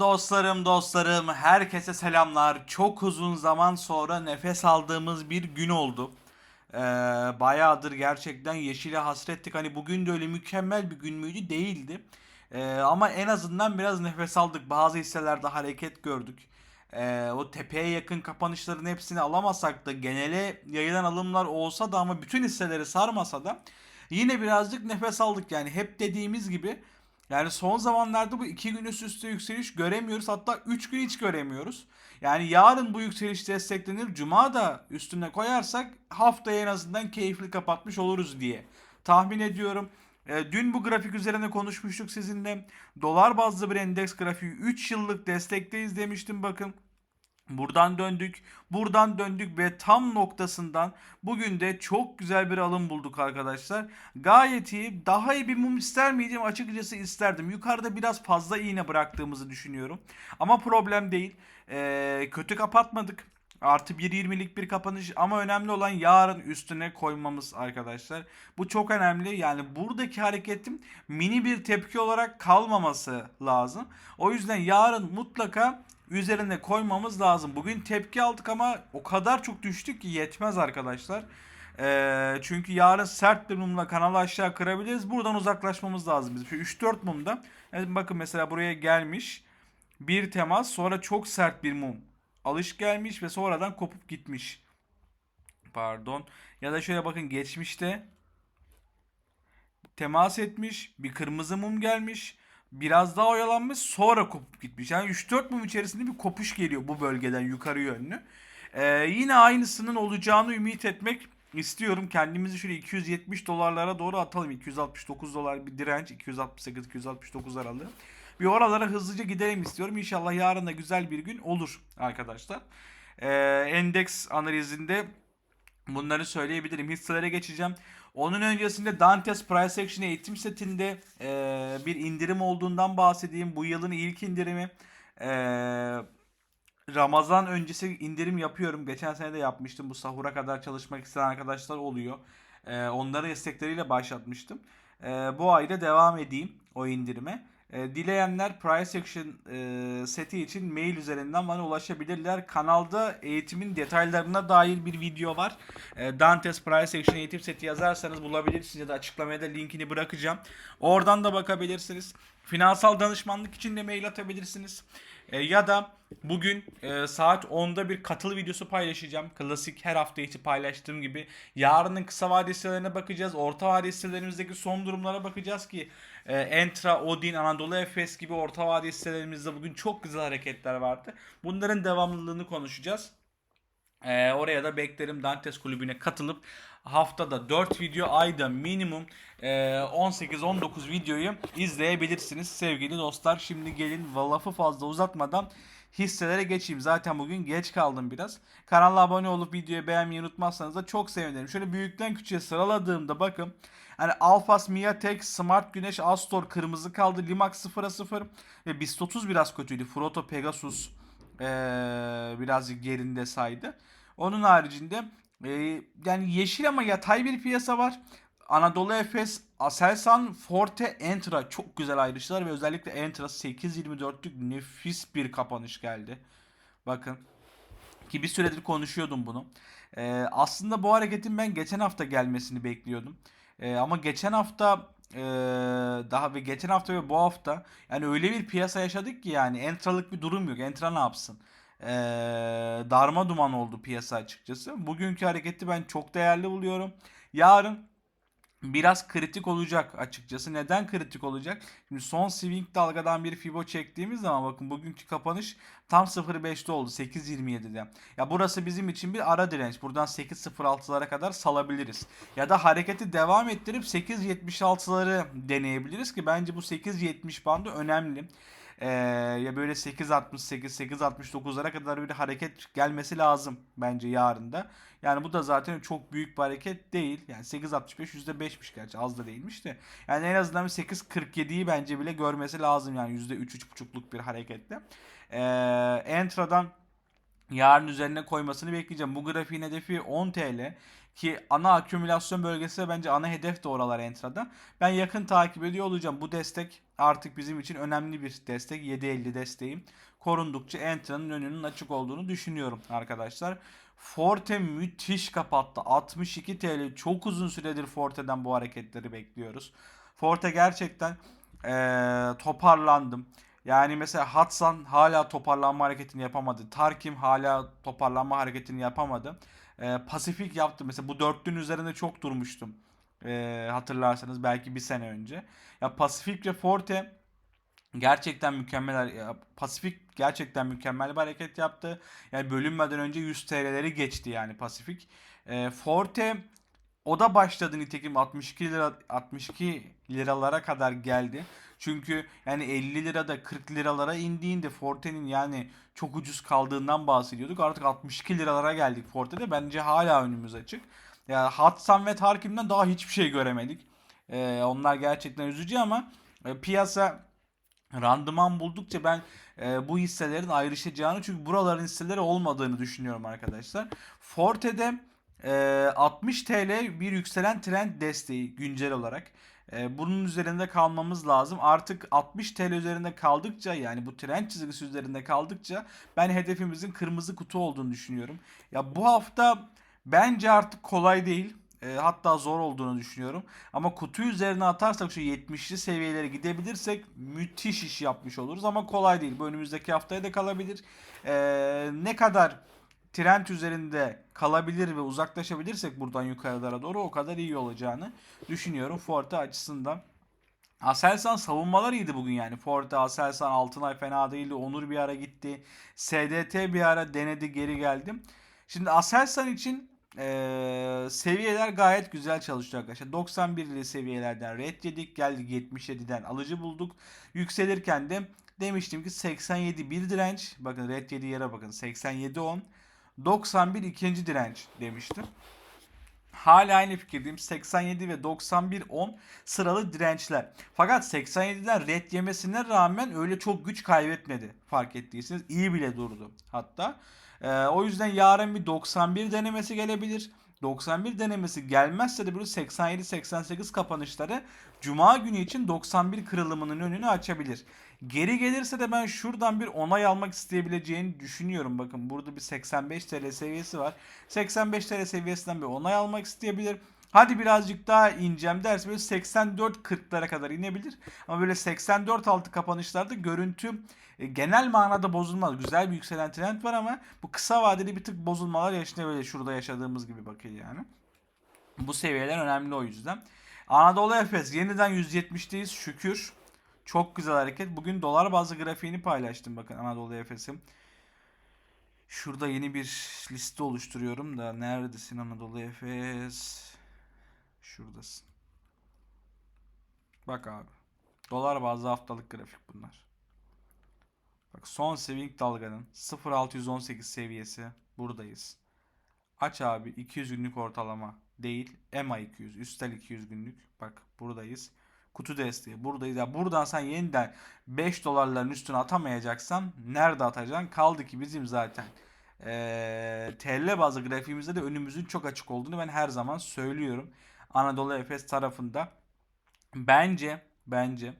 Dostlarım, dostlarım, herkese selamlar. Çok uzun zaman sonra nefes aldığımız bir gün oldu. Ee, bayağıdır gerçekten yeşile hasrettik. Hani bugün de öyle mükemmel bir gün müydü? Değildi. Ee, ama en azından biraz nefes aldık. Bazı hisselerde hareket gördük. Ee, o tepeye yakın kapanışların hepsini alamasak da genele yayılan alımlar olsa da ama bütün hisseleri sarmasa da yine birazcık nefes aldık. Yani hep dediğimiz gibi yani son zamanlarda bu iki gün üst üste yükseliş göremiyoruz. Hatta üç gün hiç göremiyoruz. Yani yarın bu yükseliş desteklenir. Cuma da üstüne koyarsak haftaya en azından keyifli kapatmış oluruz diye tahmin ediyorum. E, dün bu grafik üzerine konuşmuştuk sizinle. Dolar bazlı bir endeks grafiği 3 yıllık destekteyiz demiştim bakın. Buradan döndük, buradan döndük ve tam noktasından bugün de çok güzel bir alım bulduk arkadaşlar. Gayet iyi. Daha iyi bir mum ister miydim? Açıkçası isterdim. Yukarıda biraz fazla iğne bıraktığımızı düşünüyorum. Ama problem değil. Ee, kötü kapatmadık. Artı 1.20'lik bir kapanış ama önemli olan yarın üstüne koymamız arkadaşlar. Bu çok önemli. Yani buradaki hareketim mini bir tepki olarak kalmaması lazım. O yüzden yarın mutlaka üzerine koymamız lazım. Bugün tepki aldık ama o kadar çok düştük ki yetmez arkadaşlar. Ee, çünkü yarın sert bir mumla kanalı aşağı kırabiliriz. Buradan uzaklaşmamız lazım bizim. Şu 3-4 mumda. Evet, bakın mesela buraya gelmiş. Bir temas sonra çok sert bir mum. Alış gelmiş ve sonradan kopup gitmiş. Pardon. Ya da şöyle bakın geçmişte temas etmiş. Bir kırmızı mum gelmiş. Biraz daha oyalanmış sonra kopup gitmiş. Yani 3-4 mum içerisinde bir kopuş geliyor bu bölgeden yukarı yönlü. Ee, yine aynısının olacağını ümit etmek istiyorum. Kendimizi şöyle 270 dolarlara doğru atalım. 269 dolar bir direnç. 268-269 aralığı. Bir oralara hızlıca gidelim istiyorum. İnşallah yarın da güzel bir gün olur arkadaşlar. Ee, endeks analizinde bunları söyleyebilirim. Hisselere geçeceğim. Onun öncesinde Dantes Price Action eğitim setinde e, bir indirim olduğundan bahsedeyim. Bu yılın ilk indirimi. E, Ramazan öncesi indirim yapıyorum. Geçen sene de yapmıştım. Bu sahura kadar çalışmak isteyen arkadaşlar oluyor. E, onların destekleriyle başlatmıştım. E, bu ayda devam edeyim o indirime. E, dileyenler Price Action e, seti için mail üzerinden bana ulaşabilirler. Kanalda eğitimin detaylarına dair bir video var. E, Dantes Price Action eğitim seti yazarsanız bulabilirsiniz ya da açıklamaya da linkini bırakacağım. Oradan da bakabilirsiniz. Finansal danışmanlık için de mail atabilirsiniz. E, ya da bugün e, saat 10'da bir katıl videosu paylaşacağım. Klasik her hafta içi paylaştığım gibi. Yarının kısa vade hisselerine bakacağız. Orta vade hisselerimizdeki son durumlara bakacağız ki e, Entra, Odin, Anadolu Efes gibi orta vade hisselerimizde bugün çok güzel hareketler vardı. Bunların devamlılığını konuşacağız. Ee, oraya da beklerim Dantes kulübüne katılıp haftada 4 video ayda minimum e, 18-19 videoyu izleyebilirsiniz sevgili dostlar. Şimdi gelin lafı fazla uzatmadan hisselere geçeyim. Zaten bugün geç kaldım biraz. Kanala abone olup videoyu beğenmeyi unutmazsanız da çok sevinirim. Şöyle büyükten küçüğe sıraladığımda bakın. Hani Alphas, Miatek, Smart Güneş, Astor kırmızı kaldı. Limax 0'a 0 ve BIST 30 biraz kötüydü. Froto, Pegasus ee, birazcık yerinde saydı. Onun haricinde e, yani yeşil ama yatay bir piyasa var. Anadolu Efes, Aselsan, Forte, Entra çok güzel ayrıştılar ve özellikle Entra 8.24'lük nefis bir kapanış geldi. Bakın ki bir süredir konuşuyordum bunu. Ee, aslında bu hareketin ben geçen hafta gelmesini bekliyordum. Ee, ama geçen hafta ee, daha ve geçen hafta ve bu hafta yani öyle bir piyasa yaşadık ki yani Entra'lık bir durum yok. Entra ne yapsın? Ee, darma duman oldu piyasa açıkçası. Bugünkü hareketi ben çok değerli buluyorum. Yarın biraz kritik olacak açıkçası. Neden kritik olacak? Şimdi son swing dalgadan bir fibo çektiğimiz zaman bakın bugünkü kapanış tam 0.5'te oldu 8.27'de. Ya burası bizim için bir ara direnç. Buradan 8.06'lara kadar salabiliriz. Ya da hareketi devam ettirip 8.76'ları deneyebiliriz ki bence bu 8.70 bandı önemli. Ee, ya böyle 8.68 8.69'lara kadar bir hareket gelmesi lazım bence yarın da. Yani bu da zaten çok büyük bir hareket değil. Yani 8.65 %5'miş gerçi az da değilmiş de. Yani en azından 8.47'yi bence bile görmesi lazım yani %3-3.5'luk bir hareketle. Ee, Entra'dan yarın üzerine koymasını bekleyeceğim. Bu grafiğin hedefi 10 TL. Ki ana akümülasyon bölgesi ve bence ana hedef de oralar Entra'da. Ben yakın takip ediyor olacağım. Bu destek artık bizim için önemli bir destek. 7.50 desteğim. Korundukça Entra'nın önünün açık olduğunu düşünüyorum arkadaşlar. Forte müthiş kapattı. 62 TL. Çok uzun süredir Forte'den bu hareketleri bekliyoruz. Forte gerçekten eee, toparlandım. Yani mesela Hatsan hala toparlanma hareketini yapamadı. Tarkim hala toparlanma hareketini yapamadı. Eee Pasifik yaptı. Mesela bu dörtlünün üzerinde çok durmuştum. Eee, hatırlarsanız belki bir sene önce. Ya Pasifik ve Forte gerçekten mükemmel. Pasifik gerçekten mükemmel bir hareket yaptı. Yani bölünmeden önce 100 TL'leri geçti yani Pasifik. Eee, Forte o da başladı nitekim 62 lira 62 liralara kadar geldi. Çünkü yani 50 lirada 40 liralara indiğinde Forte'nin yani çok ucuz kaldığından bahsediyorduk. Artık 62 liralara geldik Forte'de. Bence hala önümüz açık. Ya Hatsan ve Tarkim'den daha hiçbir şey göremedik. Ee, onlar gerçekten üzücü ama e, piyasa randıman buldukça ben e, bu hisselerin ayrışacağını çünkü buraların hisseleri olmadığını düşünüyorum arkadaşlar. Forte'de e, 60 TL bir yükselen trend desteği güncel olarak. E, bunun üzerinde kalmamız lazım. Artık 60 TL üzerinde kaldıkça yani bu trend çizgisi üzerinde kaldıkça ben hedefimizin kırmızı kutu olduğunu düşünüyorum. Ya bu hafta bence artık kolay değil. E, hatta zor olduğunu düşünüyorum. Ama kutu üzerine atarsak şu 70'li seviyelere gidebilirsek müthiş iş yapmış oluruz. Ama kolay değil. Bu önümüzdeki haftaya da kalabilir. E, ne kadar trend üzerinde kalabilir ve uzaklaşabilirsek buradan yukarılara doğru o kadar iyi olacağını düşünüyorum Forte açısından. Aselsan savunmalar iyiydi bugün yani. Forte, Aselsan, Altınay fena değildi. Onur bir ara gitti. SDT bir ara denedi geri geldim. Şimdi Aselsan için eee, seviyeler gayet güzel çalışıyor arkadaşlar. 91'li seviyelerden red yedik. Geldik 77'den alıcı bulduk. Yükselirken de demiştim ki 87 bir direnç. Bakın red yediği yere bakın. 87 10. 91 ikinci direnç demiştim. Hala aynı fikirdeyim. 87 ve 91 10 sıralı dirençler. Fakat 87'den red yemesine rağmen öyle çok güç kaybetmedi. Fark ettiyseniz iyi bile durdu hatta. Ee, o yüzden yarın bir 91 denemesi gelebilir. 91 denemesi gelmezse de böyle 87-88 kapanışları Cuma günü için 91 kırılımının önünü açabilir. Geri gelirse de ben şuradan bir onay almak isteyebileceğini düşünüyorum. Bakın burada bir 85 TL seviyesi var. 85 TL seviyesinden bir onay almak isteyebilir. Hadi birazcık daha ineceğim derse böyle 84-40'lara kadar inebilir. Ama böyle 84 altı kapanışlarda görüntü e, genel manada bozulmaz. Güzel bir yükselen trend var ama bu kısa vadeli bir tık bozulmalar yaşanabilir. Şurada yaşadığımız gibi bakın yani. Bu seviyeler önemli o yüzden. Anadolu Efes yeniden 170'teyiz şükür. Çok güzel hareket. Bugün dolar bazlı grafiğini paylaştım bakın Anadolu Efes'im. Şurada yeni bir liste oluşturuyorum da neredesin Anadolu Efes? Şuradasın. Bak abi. Dolar bazlı haftalık grafik bunlar. Bak son swing dalganın 0.618 seviyesi buradayız. Aç abi 200 günlük ortalama değil EMA 200 üstel 200 günlük bak buradayız. Kutu desteği buradayız. Ya buradan sen yeniden 5 dolarların üstüne atamayacaksan nerede atacaksın? Kaldı ki bizim zaten eee TL bazlı grafiğimizde de önümüzün çok açık olduğunu ben her zaman söylüyorum. Anadolu Efes tarafında bence bence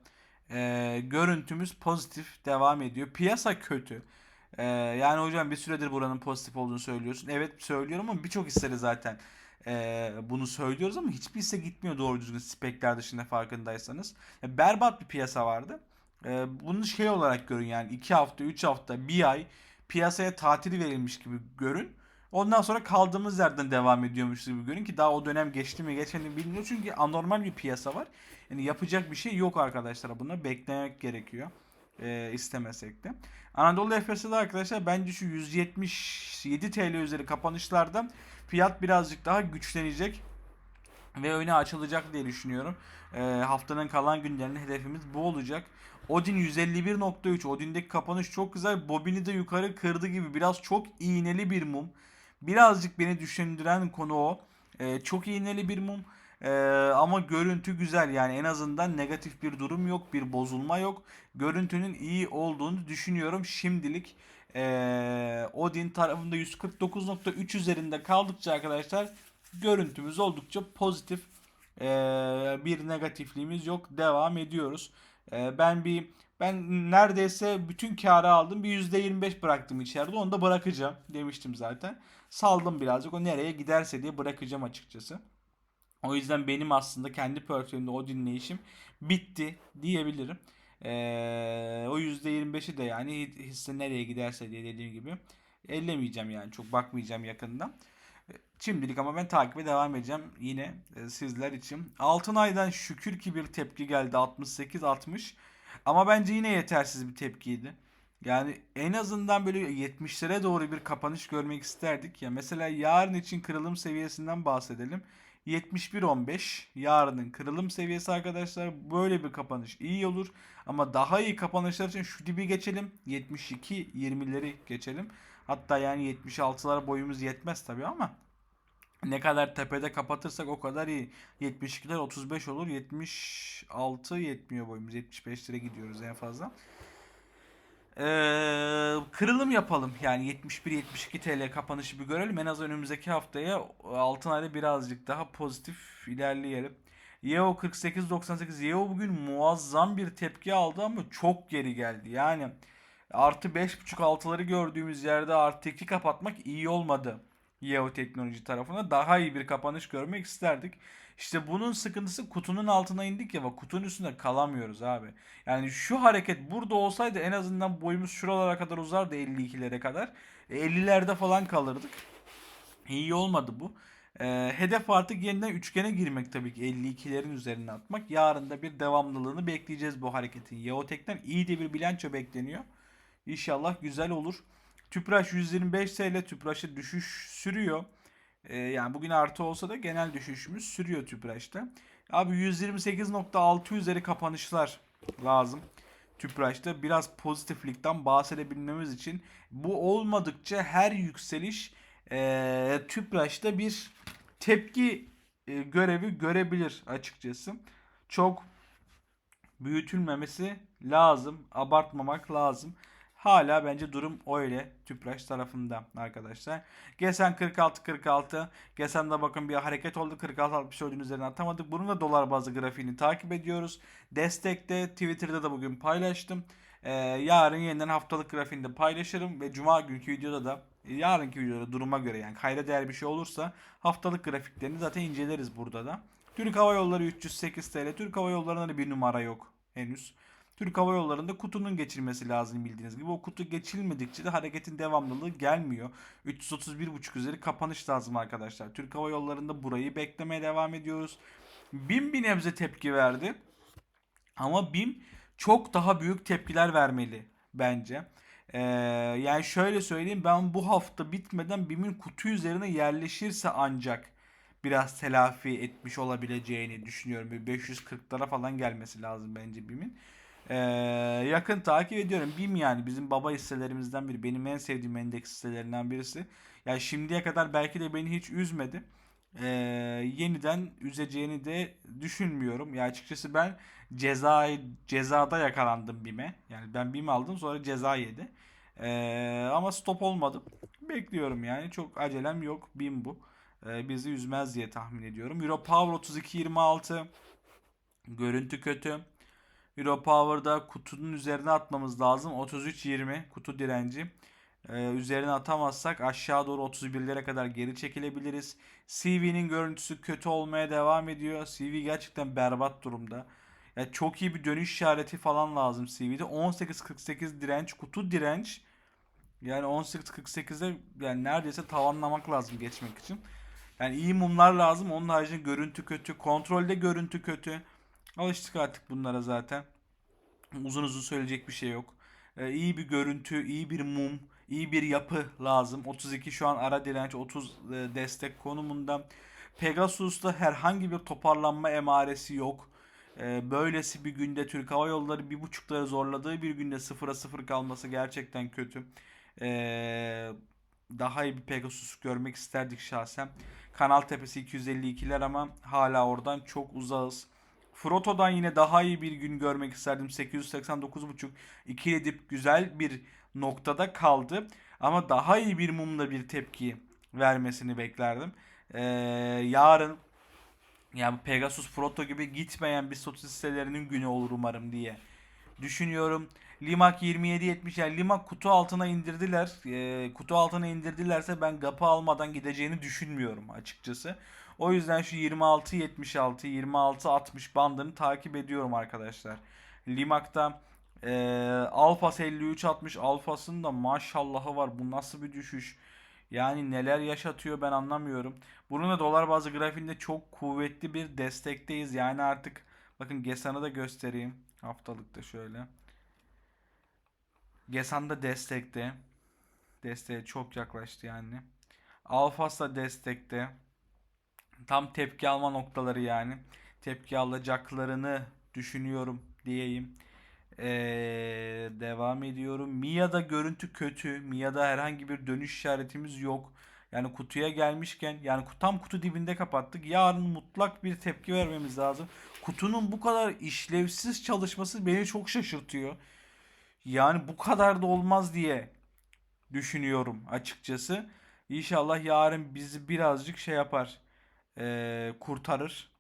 eee, görüntümüz pozitif devam ediyor. Piyasa kötü. Eee, yani hocam bir süredir buranın pozitif olduğunu söylüyorsun. Evet söylüyorum ama birçok hissede zaten eee, bunu söylüyoruz ama hiçbir hisse gitmiyor doğru düzgün spekler dışında farkındaysanız. Ya berbat bir piyasa vardı. Eee bunu şey olarak görün yani 2 hafta, 3 hafta, bir ay piyasaya tatil verilmiş gibi görün. Ondan sonra kaldığımız yerden devam ediyormuş gibi görün ki daha o dönem geçti mi geçmedi mi bilmiyorum. Çünkü anormal bir piyasa var. Yani yapacak bir şey yok arkadaşlar. Buna beklemek gerekiyor. Ee, istemesek de. Anadolu Efes'te de arkadaşlar bence şu 177 TL üzeri kapanışlarda fiyat birazcık daha güçlenecek ve öne açılacak diye düşünüyorum. Ee, haftanın kalan günlerinin hedefimiz bu olacak. Odin 151.3. Odin'deki kapanış çok güzel. Bobini de yukarı kırdı gibi biraz çok iğneli bir mum. Birazcık beni düşündüren konu o. Ee, çok iğneli bir mum. Ee, ama görüntü güzel yani en azından negatif bir durum yok, bir bozulma yok. Görüntünün iyi olduğunu düşünüyorum şimdilik. Ee, Odin tarafında 149.3 üzerinde kaldıkça arkadaşlar görüntümüz oldukça pozitif. Ee, bir negatifliğimiz yok. Devam ediyoruz. Ee, ben bir ben neredeyse bütün karı aldım. Bir %25 bıraktım içeride. Onu da bırakacağım demiştim zaten. Saldım birazcık. O nereye giderse diye bırakacağım açıkçası. O yüzden benim aslında kendi portföyümde o dinleyişim bitti diyebilirim. Ee, o %25'i de yani hisse nereye giderse diye dediğim gibi ellemeyeceğim yani çok bakmayacağım yakından. Şimdilik ama ben takibe devam edeceğim yine e, sizler için. Altınay'dan şükür ki bir tepki geldi 68-60 ama bence yine yetersiz bir tepkiydi. Yani en azından böyle 70'lere doğru bir kapanış görmek isterdik. Ya mesela yarın için kırılım seviyesinden bahsedelim. 71.15 yarının kırılım seviyesi arkadaşlar. Böyle bir kapanış iyi olur. Ama daha iyi kapanışlar için şu dibi geçelim. 72-20'leri geçelim. Hatta yani 76'lara boyumuz yetmez tabii ama ne kadar tepede kapatırsak o kadar iyi. 72'ler 35 olur. 76 yetmiyor boyumuz. 75'lere gidiyoruz en fazla. Ee, kırılım yapalım. Yani 71-72 TL kapanışı bir görelim. En az önümüzdeki haftaya altın ayda birazcık daha pozitif ilerleyelim. Yeo 48.98 Yeo bugün muazzam bir tepki aldı ama çok geri geldi. Yani artı 5.5 altıları gördüğümüz yerde artı 2 kapatmak iyi olmadı. Yeo teknoloji tarafına daha iyi bir kapanış görmek isterdik. İşte bunun sıkıntısı kutunun altına indik ya bak kutunun üstünde kalamıyoruz abi. Yani şu hareket burada olsaydı en azından boyumuz şuralara kadar uzardı 52'lere kadar. E, 50'lerde falan kalırdık. İyi olmadı bu. E, hedef artık yeniden üçgene girmek tabii ki 52'lerin üzerine atmak. Yarın da bir devamlılığını bekleyeceğiz bu hareketin. Yeotek'ten iyi de bir bilanço bekleniyor. İnşallah güzel olur. Tüpraş 125 TL Tüpraş'a düşüş sürüyor. Ee, yani bugün artı olsa da genel düşüşümüz sürüyor Tüpraş'ta. Abi 128.6 üzeri kapanışlar lazım. Tüpraş'ta biraz pozitiflikten bahsedebilmemiz için bu olmadıkça her yükseliş e, Tüpraş'ta bir tepki e, görevi görebilir açıkçası. Çok büyütülmemesi lazım. Abartmamak lazım. Hala bence durum öyle Tüpraş tarafında arkadaşlar. Gesen 46-46. Gesen'de bakın bir hareket oldu. 46-64'ün üzerine atamadık. Bunun da dolar bazlı grafiğini takip ediyoruz. Destekte Twitter'da da bugün paylaştım. Ee, yarın yeniden haftalık grafiğini de paylaşırım. Ve cuma günkü videoda da yarınki videoda duruma göre yani kayda değer bir şey olursa haftalık grafiklerini zaten inceleriz burada da. Türk Hava Yolları 308 TL. Türk Hava Yolları'nda da bir numara yok henüz. Türk Hava Yolları'nda kutunun geçilmesi lazım bildiğiniz gibi. O kutu geçilmedikçe de hareketin devamlılığı gelmiyor. 331.5 üzeri kapanış lazım arkadaşlar. Türk Hava Yolları'nda burayı beklemeye devam ediyoruz. BİM bir nebze tepki verdi. Ama BİM çok daha büyük tepkiler vermeli bence. Ee, yani şöyle söyleyeyim ben bu hafta bitmeden BİM'in kutu üzerine yerleşirse ancak biraz telafi etmiş olabileceğini düşünüyorum. 540'lara falan gelmesi lazım bence BİM'in. Ee, yakın takip ediyorum. BİM yani bizim baba hisselerimizden biri. Benim en sevdiğim endeks hisselerinden birisi. Yani şimdiye kadar belki de beni hiç üzmedi. Ee, yeniden üzeceğini de düşünmüyorum. Ya açıkçası ben ceza cezada yakalandım BİM'e. Yani ben BİM aldım sonra ceza yedi. Ee, ama stop olmadım. Bekliyorum yani. Çok acelem yok. BİM bu. Ee, bizi üzmez diye tahmin ediyorum. Euro Power 32.26 Görüntü kötü. Euro Power'da kutunun üzerine atmamız lazım. 33-20 kutu direnci. Ee, üzerine atamazsak aşağı doğru 31'lere kadar geri çekilebiliriz. CV'nin görüntüsü kötü olmaya devam ediyor. CV gerçekten berbat durumda. Yani çok iyi bir dönüş işareti falan lazım CV'de. 18-48 direnç, kutu direnç. Yani 18-48'de yani neredeyse tavanlamak lazım geçmek için. Yani iyi mumlar lazım. Onun haricinde görüntü kötü. Kontrolde görüntü kötü. Alıştık artık bunlara zaten. Uzun uzun söyleyecek bir şey yok. Ee, iyi bir görüntü, iyi bir mum, iyi bir yapı lazım. 32 şu an ara direnç, 30 e, destek konumunda. Pegasus'ta herhangi bir toparlanma emaresi yok. Ee, böylesi bir günde Türk Hava Yolları bir buçukları zorladığı bir günde sıfıra sıfır kalması gerçekten kötü. Ee, daha iyi bir Pegasus görmek isterdik şahsen. Kanal Tepesi 252'ler ama hala oradan çok uzağız. Froto'dan yine daha iyi bir gün görmek isterdim. 889.5 ikili dip güzel bir noktada kaldı. Ama daha iyi bir mumla bir tepki vermesini beklerdim. Ee, yarın yani Pegasus Proto gibi gitmeyen bir sosis sitelerinin günü olur umarım diye düşünüyorum. Limak 2770 yani Limak kutu altına indirdiler. Ee, kutu altına indirdilerse ben GAP'ı almadan gideceğini düşünmüyorum açıkçası. O yüzden şu 2676 2660 bandını takip ediyorum arkadaşlar. Limak'ta e, Alphas 5360 Alphas'ın da maşallahı var. Bu nasıl bir düşüş? Yani neler yaşatıyor ben anlamıyorum. Bunun da dolar bazı grafiğinde çok kuvvetli bir destekteyiz. Yani artık bakın Gesan'ı da göstereyim. Haftalıkta şöyle. Gesan da destekte. Desteğe çok yaklaştı yani. Alfas da destekte. Tam tepki alma noktaları yani. Tepki alacaklarını düşünüyorum diyeyim. Ee, devam ediyorum. Mia'da görüntü kötü. Mia'da herhangi bir dönüş işaretimiz yok. Yani kutuya gelmişken yani tam kutu dibinde kapattık. Yarın mutlak bir tepki vermemiz lazım. Kutunun bu kadar işlevsiz çalışması beni çok şaşırtıyor. Yani bu kadar da olmaz diye düşünüyorum açıkçası. İnşallah yarın bizi birazcık şey yapar. Ee, kurtarır.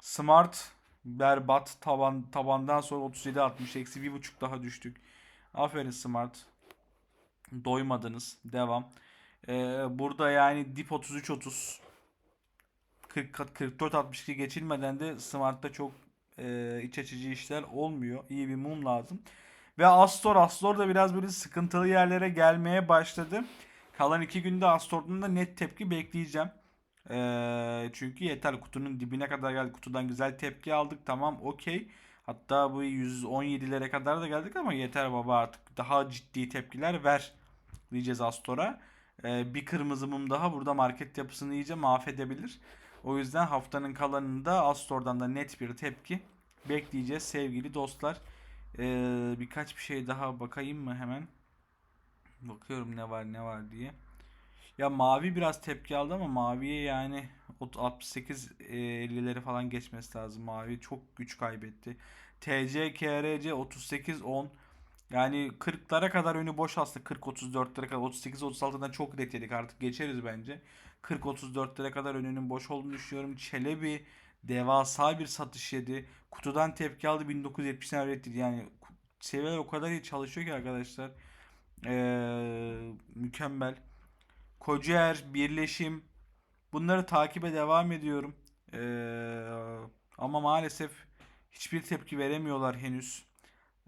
Smart berbat taban tabandan sonra 37 60 eksi bir buçuk daha düştük. Aferin Smart. Doymadınız. Devam. Ee, burada yani dip 33 30 40 44 62 geçilmeden de Smart'ta çok e, iç açıcı işler olmuyor. İyi bir mum lazım. Ve Astor Astor da biraz böyle sıkıntılı yerlere gelmeye başladı. Kalan iki günde Astor'dan da net tepki bekleyeceğim. Ee, çünkü yeter kutunun dibine kadar geldik. Kutudan güzel tepki aldık. Tamam okey. Hatta bu 117'lere kadar da geldik ama yeter baba artık daha ciddi tepkiler ver diyeceğiz Astor'a. Ee, bir kırmızı mum daha burada market yapısını iyice mahvedebilir. O yüzden haftanın kalanında Astor'dan da net bir tepki bekleyeceğiz sevgili dostlar. Ee, birkaç bir şey daha bakayım mı hemen? Bakıyorum ne var ne var diye. Ya mavi biraz tepki aldı ama maviye yani ot- 68 e, 50'leri falan geçmesi lazım. Mavi çok güç kaybetti. TC KRC 38 10 yani 40'lara kadar önü boş aslında 40 34'lere kadar 38 36'dan çok net yedik artık geçeriz bence. 40 34'lere kadar önünün boş olduğunu düşünüyorum. Çelebi devasa bir satış yedi. Kutudan tepki aldı 1970'den üretti. Yani seviyeler o kadar iyi çalışıyor ki arkadaşlar. Ee, mükemmel. Kocaer, Birleşim bunları takibe devam ediyorum. Ee, ama maalesef hiçbir tepki veremiyorlar henüz.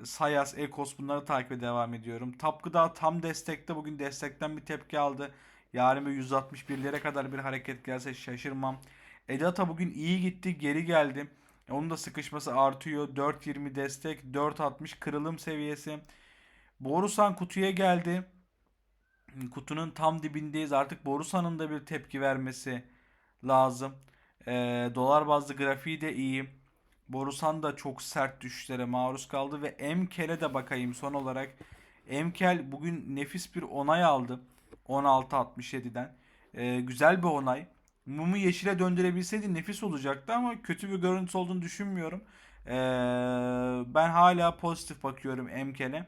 Sayas, Ekos bunları takibe devam ediyorum. Tapgıda tam destekte bugün destekten bir tepki aldı. Yarın bir 161'lere kadar bir hareket gelse şaşırmam. Edata bugün iyi gitti, geri geldi. Onun da sıkışması artıyor. 4.20 destek, 4.60 kırılım seviyesi. Borusan kutuya geldi. Kutunun tam dibindeyiz. Artık Borusan'ın da bir tepki vermesi lazım. Ee, dolar bazlı grafiği de iyi. Borusan da çok sert düşüşlere maruz kaldı ve Emkel'e de bakayım son olarak. Emkel bugün nefis bir onay aldı. 16.67'den. Ee, güzel bir onay. Mumu yeşile döndürebilseydi nefis olacaktı ama kötü bir görüntü olduğunu düşünmüyorum. Ee, ben hala pozitif bakıyorum Emkel'e.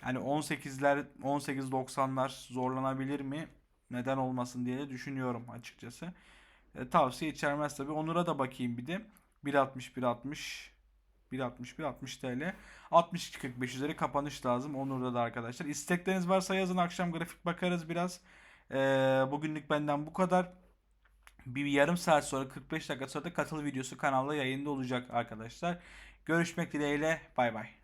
Hani 18'ler 18-90'lar zorlanabilir mi? Neden olmasın diye düşünüyorum açıkçası. E, tavsiye içermez tabii. Onur'a da bakayım bir de. 1.60 1.60 1.60 1.60 TL. 62.45 üzeri kapanış lazım. Onur'da da arkadaşlar. İstekleriniz varsa yazın akşam grafik bakarız biraz. E, bugünlük benden bu kadar. Bir yarım saat sonra 45 dakika sonra da katıl videosu kanalda yayında olacak arkadaşlar. Görüşmek dileğiyle. Bay bay.